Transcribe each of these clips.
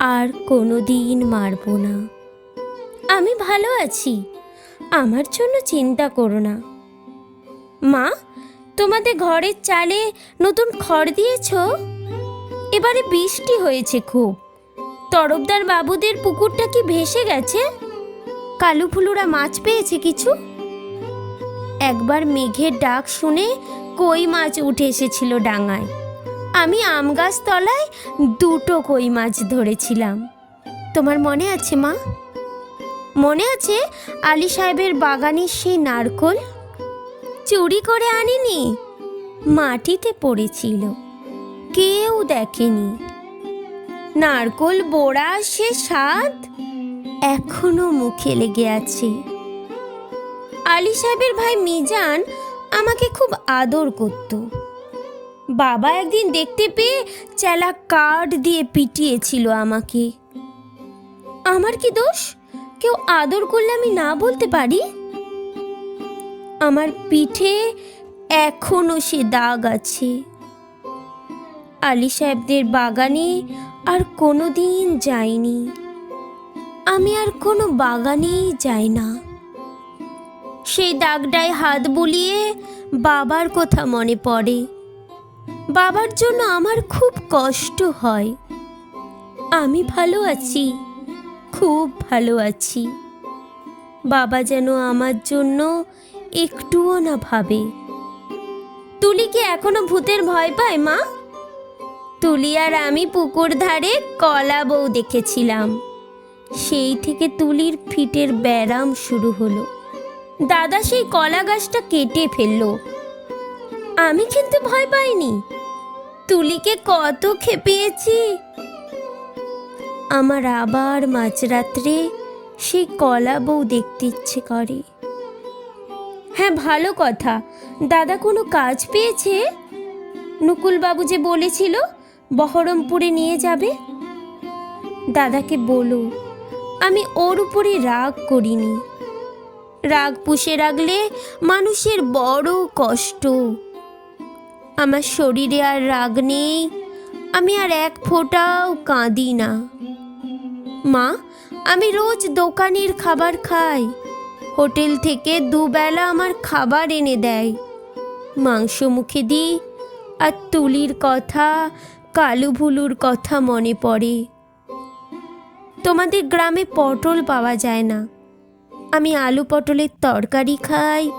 আর কোনো দিন মারব না। আমি ভালো আছি। আমার জন্য চিন্তা করো না। মা, তোমাদের ঘরের চালে নতুন খড় দিয়েছ? এবারে বৃষ্টি হয়েছে খুব। তরফদার বাবুদের পুকুরটা কি ভেসে গেছে? কালু ফুলুরা মাছ পেয়েছে কিছু? একবার মেঘের ডাক শুনে কই মাছ উঠে এসেছিল ডাঙায়। আমি আম গাছ তলায় দুটো কই মাছ ধরেছিলাম। তোমার মনে আছে মা? মনে আছে আলী সাহেবের বাগানের সেই নারকল? চুরি করে আনিনি? মাটিতে পড়েছিল। কেউ দেখেনি। নারকল বোড়া সে স্বাদ এখনও মুখে লেগে আছে। আলী সাহেবের ভাই মিজান আমাকে খুব আদর করতো। বাবা একদিন দেখতে পেয়ে চেলা কার্ড দিয়ে পিটিয়েছিল আমাকে। আমার কি দোষ? কেউ আদর করলে আমি না বলতে পারি? আমার পিঠে এখনও সে দাগ আছে। আলী সাহেবদের বাগানে আর কোনো দিন যাইনি। আমি আর কোনো বাগানেই যাই না। সেই দাগটায় হাত বুলিয়ে বাবার কথা মনে পড়ে। বাবার জন্য আমার খুব কষ্ট হয়। আমি ভালো আছি, খুব ভালো আছি। বাবা যেন আমার জন্য একটুও না ভাবে। তুলি কি এখনও ভূতের ভয় পায়, মা? তুলি আর আমি পুকুর ধারে কলা বউ দেখেছিলাম। সেই থেকে তুলির ফিটের ব্যারাম শুরু হলো। দাদা সেই কলা গাছটা কেটে ফেলল। আমি কিন্তু ভয় পাইনি। তুলিকে কত খেপিয়েছি। আমার আবার মাঝরাত্রে সেই কলা বউ দেখতে ইচ্ছে করে। হ্যাঁ ভালো কথা। দাদা কোনো কাজ পেয়েছে? নকুলবাবু যে বলেছিল, বহরমপুরে নিয়ে যাবে? দাদাকে বলো, আমি ওর উপরে রাগ করিনি। রাগ পুষে রাখলে মানুষের বড় কষ্ট। আমার শরীরে আর রাগ নেই। আমি আর এক ফোঁটাও কাঁদি না। মা, আমি রোজ দোকানের খাবার খাই। হোটেল থেকে দুবেলা আমার খাবার এনে দেয়। মাংস মুখে দিই আর তুলির কথা, কালু ভুলুর কথা মনে পড়ে। তোমাদের গ্রামে পটল পাওয়া যায় না। আমি আলু পটলের তরকারি খাই,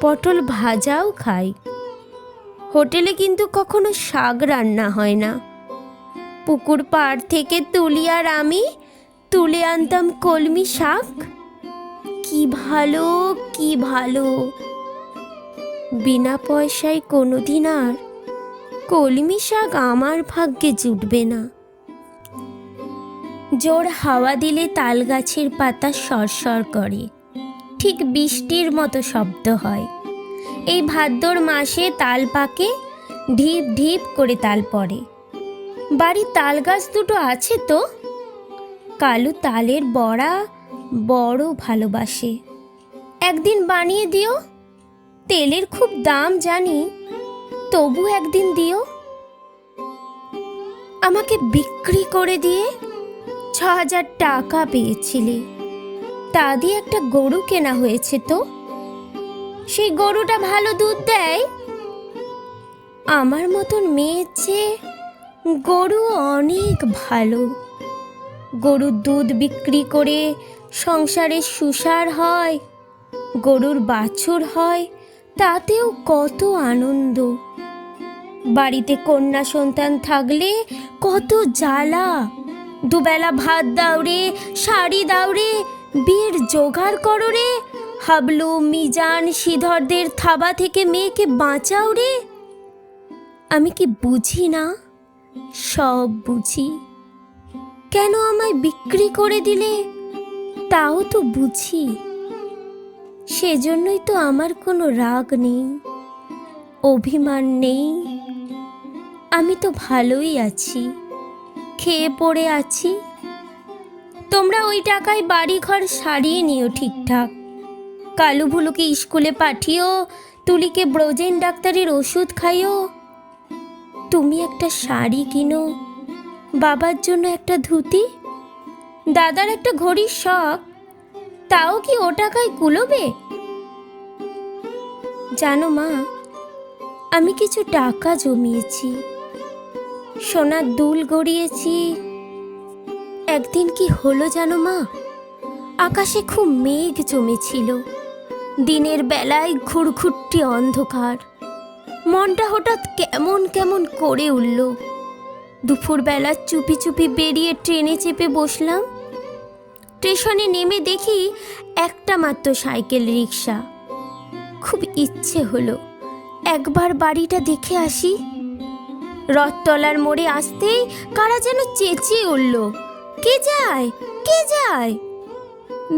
পটল ভাজাও খাই। হোটেলে কিন্তু কখনো শাক রান্না হয় না। পুকুর পাড় থেকে তুলি আর আমি তুলে আনতাম কলমি শাক। কি ভালো কি ভালো। বিনা পয়সায় কোনোদিন আর কলমি শাক আমার ভাগ্যে জুটবে না। জোর হাওয়া দিলে তাল গাছের পাতা সরসর করে। ঠিক বৃষ্টির মতো শব্দ হয়। এই ভাদ্র মাসে তাল পাকে, ঢিপ ঢিপ করে তাল পড়ে। বাড়ির তাল গাছ দুটো আছে তো? কালু তালের বড়া বড় ভালোবাসে। একদিন বানিয়ে দিও, তেলের খুব দাম জানি, তবু একদিন দিও। আমাকে বিক্রি করে দিয়ে ছ হাজার টাকা পেয়েছিলে। তা দিয়ে একটা গরু কেনা হয়েছে তো? সেই গরুটা ভালো দুধ দেয়? আমার মতন মেয়ের চেয়ে গরু অনেক ভালো। গরুর দুধ বিক্রি করে সংসারে সুসার হয়, গরুর বাছুর হয়, তাতেও কত আনন্দ। বাড়িতে কন্যা সন্তান থাকলে কত জ্বালা। দুবেলা ভাত দাও রে, শাড়ি দাও রে, বিয়ের জোগাড় করো রে হাবলু, মিজান শ্রীধরদের থাবা থেকে মেয়েকে বাঁচাও রে। আমি কি বুঝি না? সব বুঝি। কেন আমায় বিক্রি করে দিলে? তাও তো বুঝি। সেজন্যই তো আমার কোনো রাগ নেই, অভিমান নেই। আমি তো ভালোই আছি, খেয়ে পড়ে আছি। তোমরা ওই টাকায় বাড়ি ঘর সারিয়ে নিও ঠিকঠাক। কালু ভুলুকে স্কুলে পাঠিও, তুলিকে ব্রোজেন ডাক্তারের ওষুধ খাইও। তুমি একটা শাড়ি কিনো, বাবার জন্য একটা ধুতি, দাদার একটা ঘড়ির শখ, তাও কি ও টাকায় কুলোবে? জানো মা, আমি কিছু টাকা জমিয়েছি সোনার দুল গড়িয়েছি। একদিন কি হলো জানো মা? আকাশে খুব মেঘ জমেছিল। দিনের বেলায় ঘুরঘুরটি অন্ধকার। মনটা হঠাৎ কেমন কেমন করে উঠল। দুপুরবেলা চুপি চুপি বেরিয়ে ট্রেনে চেপে বসলাম। স্টেশনে নেমে দেখি একটা মাত্র সাইকেল রিক্সা খুব ইচ্ছে হলো একবার বাড়িটা দেখে আসি। রথতলার মোড়ে আসতেই কারা যেন চেঁচিয়ে উঠল, কে যায়? কে যায়?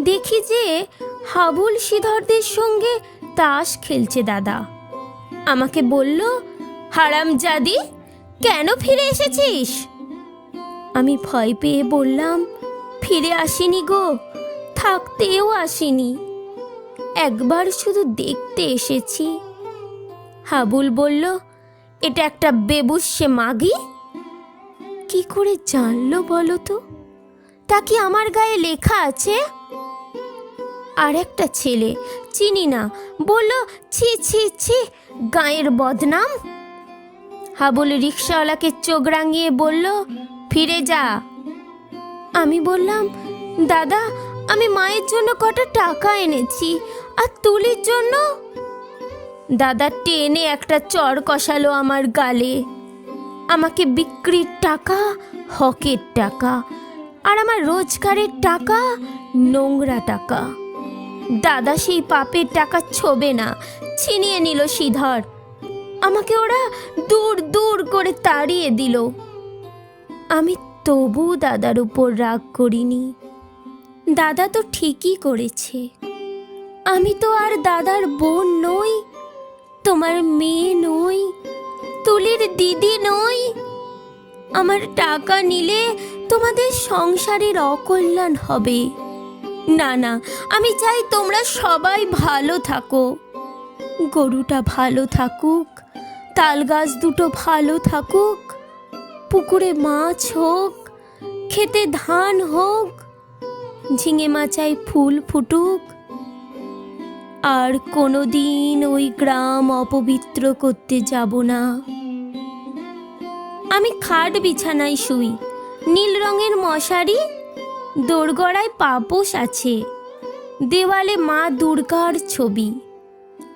দেখি যে হাবুল শ্রীধরদের সঙ্গে তাস খেলছে দাদা। আমাকে বলল, হারাম জাদি, কেন ফিরে এসেছিস? আমি ভয় পেয়ে বললাম, ফিরে আসিনি গো, থাকতেও আসিনি। একবার শুধু দেখতে এসেছি। হাবুল বলল, এটা একটা বেবুসে মাগি? কি করে জানলো বলো তো? তা কি আমার গায়ে লেখা আছে? আর একটা ছেলে, চিনি না। বলল, ছি ছি ছি, গায়ের বদনাম? হাবুল রিক্সাওয়ালাকে চোখ রাঙিয়ে বলল, ফিরে যা। আমি বললাম, দাদা, আমি মায়ের জন্য কটা টাকা এনেছি, আর তুলির জন্য? দাদা টেনে একটা চর কষালো আমার গালে। আমাকে বিক্রির টাকা, হকের টাকা, আর আমার রোজগারের টাকা, নোংরা টাকা। দাদা সেই পাপের টাকা ছোবে না। ছিনিয়ে নিল শ্রীধর আমাকে ওরা দূর দূর করে তাড়িয়ে দিল। আমি তবু দাদার উপর রাগ করিনি। দাদা তো ঠিকই করেছে। আমি তো আর দাদার বোন নই, তোমার মেয়ে নই, তুলির দিদি নই। আমার টাকা নিলে তোমাদের সংসারের অকল্যাণ হবে। না না, আমি চাই তোমরা সবাই ভালো থাকো। গরুটা ভালো থাকুক, তাল গাছ দুটো ভালো থাকুক, পুকুরে মাছ হোক, খেতে ধান হোক, ঝিঙে মাচায় ফুল ফুটুক। আর কোনো দিন ওই গ্রাম অপবিত্র করতে যাব না। আমি খাট বিছানায় শুই, নীল রঙের মশারি দোরগড়ায় পাপোশ আছে। দেওয়ালে মা দুর্গার ছবি।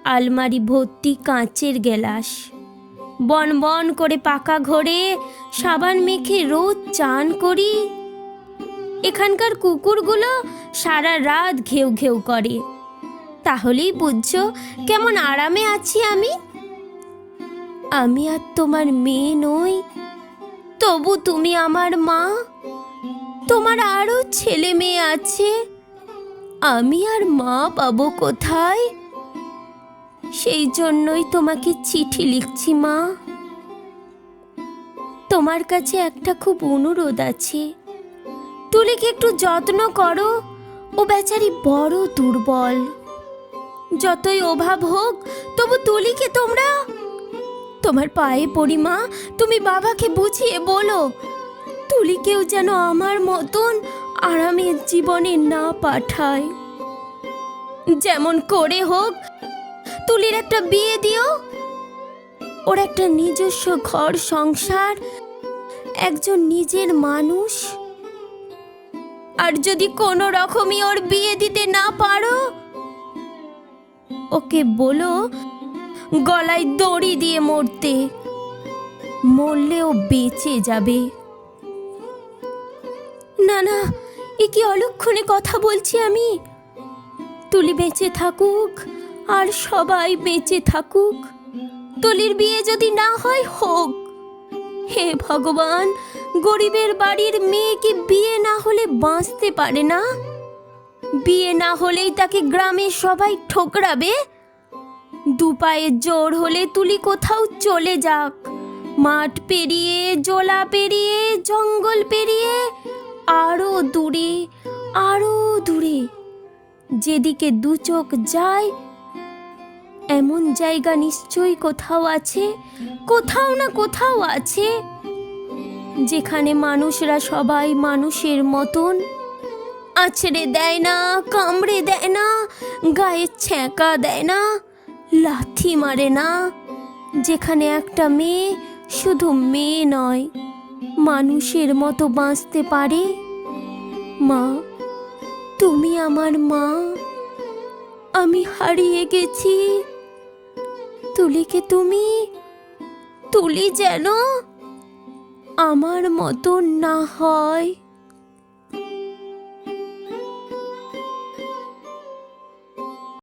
আলমারি ভর্তি কাঁচের গেলাস বন বন করে পাকা ঘরে সাবান মেখে রোজ চান করি। এখানকার কুকুরগুলো সারা রাত ঘেউ ঘেউ করে। তাহলেই বুঝছ কেমন আরামে আছি আমি। আমি আর তোমার মেয়ে নই, তবু তুমি আমার মা। তোমার আরও ছেলে মেয়ে আছে। আমি আর মা পাবো কোথায়? সেই জন্যই তোমাকে চিঠি লিখছি, মা। তোমার কাছে একটা খুব অনুরোধ আছে। তুলিকে একটু যত্ন করো? ও বেচারি বড় দুর্বল। যতই অভাব হোক, তবু তুলিকে তোমরা? তোমার পায়ে পড়ি, মা। তুমি বাবাকে বুঝিয়ে বলো। তুলিকেও যেন আমার মতন আরামের জীবনে না পাঠায়। যেমন করে হোক, তুলির একটা বিয়ে দিও। ওর একটা নিজস্ব ঘর, সংসার, একজন নিজের মানুষ। আর যদি কোনো রকমই ওর বিয়ে দিতে না পারো, ওকে বলো, গলায় দড়ি দিয়ে মরতে। মরলেও বেঁচে যাবে। না না, এ কি অলক্ষণে কথা বলছি আমি? তুলি বেঁচে থাকুক, আর সবাই বেঁচে থাকুক। তুলির বিয়ে যদি না হয়, হোক। হে ভগবান, গরিবের বাড়ির মেয়ে কি বিয়ে না হলে বাঁচতে পারে না? বিয়ে না হলেই তাকে গ্রামের সবাই ঠোকরাবে? দু পায়ের জোর হলে তুলি কোথাও চলে যাক। মাঠ পেরিয়ে, জোলা পেরিয়ে, জঙ্গল পেরিয়ে আরও দূরে আরও দূরে। যেদিকে দু চোখ যায়, এমন জায়গা নিশ্চয়ই কোথাও আছে, কোথাও না কোথাও আছে, যেখানে মানুষরা সবাই মানুষের মতন। আছড়ে দেয় না, কামড়ে দেয় না, গায়ে ছ্যাঁকা দেয় না, লাথি মারে না, যেখানে একটা মেয়ে শুধু মেয়ে নয়। মানুষের মতো বাঁচতে পারে? মা, তুমি আমার মা। আমি হারিয়ে গেছি। তুলিকে তুমি, তুলি যেন আমার মতো না হয়।